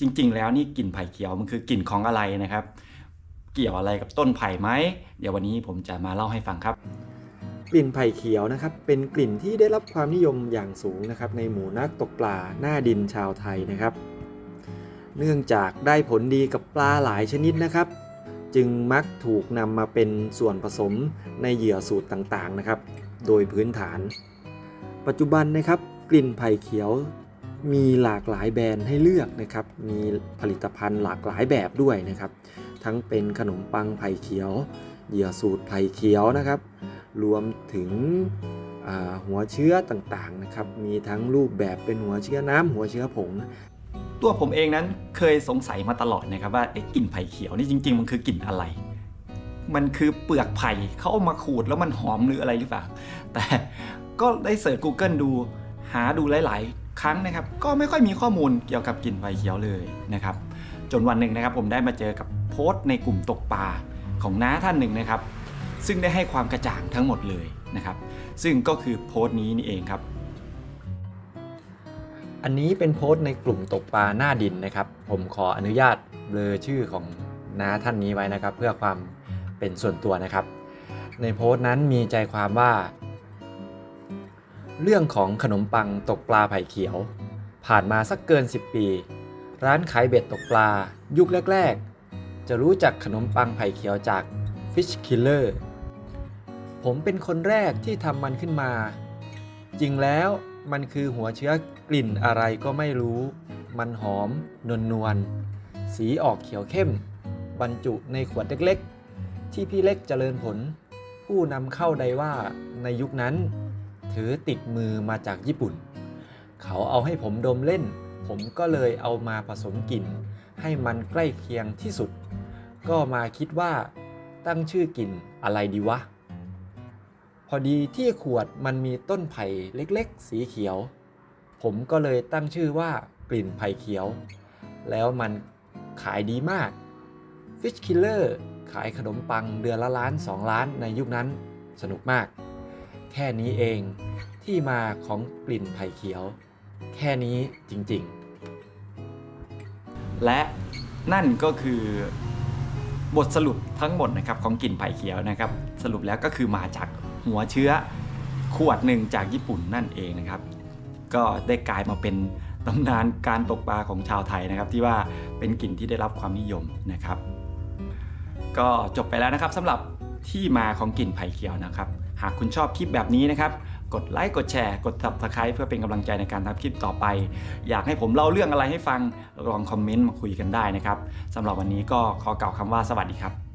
จริง ๆ แล้วนี่กลิ่นไผ่เขียวมันคือกลิ่นของอะไรนะครับ เกี่ยวอะไรกับต้นไผ่ไหมเดี๋ยววันนี้ผมจะมาเล่าให้ฟังครับ กลิ่นไผ่เขียวนะครับ เป็นกลิ่นที่ได้รับความนิยมอย่างสูงนะครับ ในหมู่นักตกปลาหน้าดินชาวไทยนะครับ เนื่องจากได้ผลดีกับปลาหลายชนิดนะครับ จึงมักถูกนำมาเป็นส่วนผสมในเหยื่อสูตรต่างๆนะครับ โดยพื้นฐาน ปัจจุบันนะครับ กลิ่นไผ่เขียว มีหลากหลายแบรนด์ให้เลือกนะครับ มีผลิตภัณฑ์หลากหลายแบบด้วยนะครับ ทั้งเป็นขนมปังไผ่เขียวเหยื่อสูตรไผ่เขียวนะครับ รวมถึงหัวเชื้อต่างๆนะครับ มีทั้งรูปแบบเป็นหัวเชื้อน้ำหัวเชื้อผง ตัวผมเองนั้นเคยสงสัยมาตลอดนะครับว่ากลิ่นไผ่เขียวนี่จริง ๆ มันคือกลิ่นอะไร มันคือเปลือกไผ่เขาเอามาขูดแล้วมันหอมหรืออะไรหรือเปล่า แต่ก็ได้เสิร์ช Google ดูหาดูหลายๆ ครั้งนะครับ ก็ไม่ค่อยมีข้อมูลเกี่ยวกับกลิ่นไผ่เขียวเลยนะครับ จนวันหนึ่งนะครับ ผมได้มาเจอกับโพสต์ในกลุ่มตกปลาของน้าท่านหนึ่งนะครับ ซึ่งได้ให้ความกระจ่างทั้งหมดเลยนะครับ ซึ่งก็คือโพสต์นี้นี่เองครับ อันนี้เป็นโพสต์ในกลุ่มตกปลาหน้าดินนะครับ ผมขออนุญาตเบลอชื่อของน้าท่านนี้ไว้นะครับ เพื่อความเป็นส่วนตัวนะครับ ในโพสต์นั้นมีใจความว่า เรื่องของขนมปังตกปลาไผ่เขียว ผ่านมาสักเกิน 10 ปี ร้านขายเบ็ดตกปลา ยุคแรก ๆ จะรู้จักขนมปังไผ่เขียวจาก Fish Killer ผมเป็นคนแรกที่ทำมันขึ้นมา จริงแล้วมันคือหัวเชื้อกลิ่นอะไรก็ไม่รู้ มันหอม นวลนวลๆสีออกเขียวเข้ม บรรจุในขวดเล็ก ๆ ที่พี่เล็กเจริญผล ผู้นำเข้าไดว่าในยุคนั้น ถือติดมือมาจากญี่ปุ่น เขาเอาให้ผมดมเล่น ผมก็เลยเอามาผสมกลิ่น ให้มันใกล้เคียงที่สุด ก็มาคิดว่า ตั้งชื่อกลิ่นอะไรดีวะ พอดีที่ขวดมันมีต้นไผ่เล็กๆ สีเขียว ผมก็เลยตั้งชื่อว่ากลิ่นไผ่เขียว แล้วมันขายดีมาก Fish Killer ขายขนมปังเดือนละล้าน 2 ล้านในยุคนั้นสนุกมาก แค่นี้เองที่มาของกลิ่นไผ่เขียว แค่นี้จริงๆ และนั่นก็คือบทสรุปทั้งหมดนะครับของกลิ่นไผ่เขียวนะครับ สรุปแล้วก็คือมาจากหัวเชื้อขวดหนึ่งจากญี่ปุ่นนั่นเองนะครับ ก็ได้กลายมาเป็นตำนานการตกปลาของชาวไทยนะครับ ที่ว่าเป็นกลิ่นที่ได้รับความนิยมนะครับ ก็จบไปแล้วนะครับสำหรับที่มาของกลิ่นไผ่เขียวนะครับ หากคุณชอบคลิปแบบนี้นะครับ กดไลค์กดแชร์ กด subscribe เพื่อเป็นกำลังใจในการทำคลิปต่อไป อยากให้ผมเล่าเรื่องอะไรให้ฟังลองคอมเมนต์มาคุยกันได้นะครับสำหรับวันนี้ก็ขอกล่าวคำว่าสวัสดีครับ